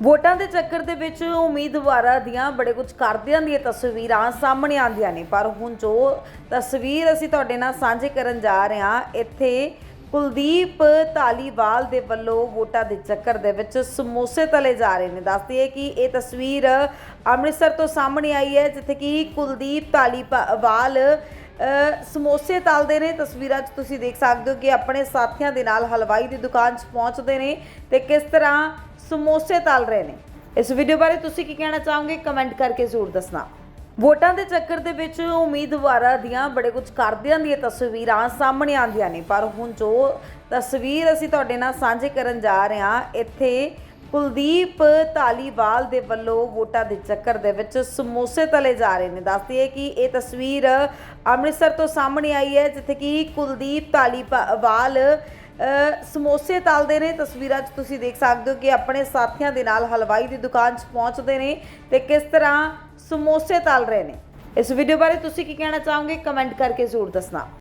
ਵੋਟਾਂ ਦੇ ਚੱਕਰ ਦੇ ਵਿੱਚ ਉਮੀਦਵਾਰਾਂ ਦੀਆਂ ਬੜੇ ਕੁਝ ਕਰਦਿਆਂ ਦੀਆਂ ਤਸਵੀਰਾਂ ਸਾਹਮਣੇ ਆਉਂਦੀਆਂ ਨੇ। ਪਰ ਹੁਣ ਜੋ ਤਸਵੀਰ ਅਸੀਂ ਤੁਹਾਡੇ ਨਾਲ ਸਾਂਝੇ ਕਰਨ ਜਾ ਰਹੇ ਹਾਂ ਇੱਥੇ ਕੁਲਦੀਪ ਧਾਲੀਵਾਲ ਦੇ ਵੱਲੋਂ ਵੋਟਾਂ ਦੇ ਚੱਕਰ ਦੇ ਵਿੱਚ ਸਮੋਸੇ ਤਲੇ ਜਾ ਰਹੇ ਨੇ। ਦੱਸਦੀ ਹੈ ਕਿ ਇਹ ਤਸਵੀਰ ਅੰਮ੍ਰਿਤਸਰ ਤੋਂ ਸਾਹਮਣੇ ਆਈ ਹੈ ਜਿੱਥੇ ਕਿ ਕੁਲਦੀਪ ਧਾਲੀਵਾਲ ਅ, ਸਮੋਸੇ ਤਲਦੇ ਨੇ। ਤਸਵੀਰਾਂ 'ਚ ਤੁਸੀਂ ਦੇਖ ਸਕਦੇ ਹੋ ਕਿ ਆਪਣੇ ਸਾਥੀਆਂ ਦੇ ਨਾਲ ਹਲਵਾਈ ਦੀ ਦੁਕਾਨ 'ਚ ਪਹੁੰਚਦੇ ਨੇ ਤੇ ਕਿਸ ਤਰ੍ਹਾਂ ਸਮੋਸੇ ਤਲ ਰਹੇ ਨੇ। ਇਸ ਵੀਡੀਓ ਬਾਰੇ ਤੁਸੀਂ ਕੀ ਕਹਿਣਾ ਚਾਹੋਗੇ? ਕਮੈਂਟ ਕਰਕੇ ਜ਼ਰੂਰ ਦੱਸਣਾ। ਵੋਟਾਂ ਦੇ ਚੱਕਰ ਦੇ ਵਿੱਚ ਉਮੀਦਵਾਰਾਂ ਦੀਆਂ ਬੜੇ ਕੁਝ ਕਰਦਿਆਂ ਦੀਆਂ ਤਸਵੀਰਾਂ ਸਾਹਮਣੇ ਆਉਂਦੀਆਂ ਨੇ। ਪਰ ਹੁਣ ਜੋ ਤਸਵੀਰ ਅਸੀਂ ਤੁਹਾਡੇ ਨਾਲ ਸਾਂਝੇ ਕਰਨ ਜਾ ਰਹੇ ਹਾਂ, ਇੱਥੇ ਕੁਲਦੀਪ ਧਾਲੀਵਾਲ ਦੇ ਵੱਲੋਂ ਵੋਟਾਂ ਦੇ ਚੱਕਰ ਦੇ ਵਿੱਚ ਸਮੋਸੇ ਤਲੇ ਜਾ ਰਹੇ ਨੇ। ਦੱਸਦੀ ਹੈ ਕਿ ਇਹ ਤਸਵੀਰ ਅੰਮ੍ਰਿਤਸਰ ਤੋਂ ਸਾਹਮਣੇ ਆਈ ਹੈ ਜਿੱਥੇ ਕਿ ਕੁਲਦੀਪ ਧਾਲੀਵਾਲ ਅ, ਸਮੋਸੇ ਤਲਦੇ ਨੇ। ਤਸਵੀਰਾਂ 'ਚ ਤੁਸੀਂ ਦੇਖ ਸਕਦੇ ਹੋ ਕਿ ਆਪਣੇ ਸਾਥੀਆਂ ਦੇ ਨਾਲ ਹਲਵਾਈ ਦੀ ਦੁਕਾਨ 'ਚ ਪਹੁੰਚਦੇ ਨੇ ਤੇ ਕਿਸ ਤਰ੍ਹਾਂ ਸਮੋਸੇ ਤਲ ਰਹੇ ਨੇ। ਇਸ ਵੀਡੀਓ ਬਾਰੇ ਤੁਸੀਂ ਕੀ ਕਹਿਣਾ ਚਾਹੋਗੇ? ਕਮੈਂਟ ਕਰਕੇ ਜ਼ਰੂਰ ਦੱਸਣਾ।